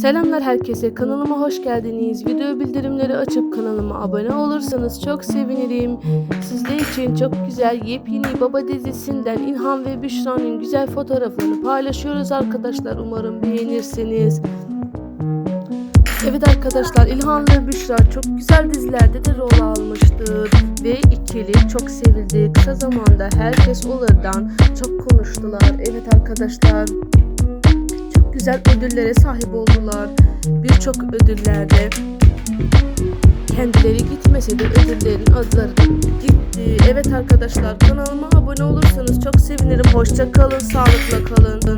Selamlar herkese kanalıma hoş geldiniz. Video bildirimleri açıp kanalıma abone olursanız çok sevinirim. Sizler için çok güzel yepyeni Baba dizisinden İlhan ve Büşra'nın güzel fotoğraflarını paylaşıyoruz arkadaşlar. Umarım beğenirsiniz. Evet arkadaşlar İlhan ve Büşra çok güzel dizilerde de rol almıştır ve ikili çok sevildi. Kısa zamanda herkes onlardan çok konuştular. Evet arkadaşlar güzel ödüllere sahip oldular. Birçok ödüllerde kendileri gitmese de ödüllerin adları gitti. Evet arkadaşlar kanalıma abone olursanız çok sevinirim. Hoşça kalın, sağlıkla kalın.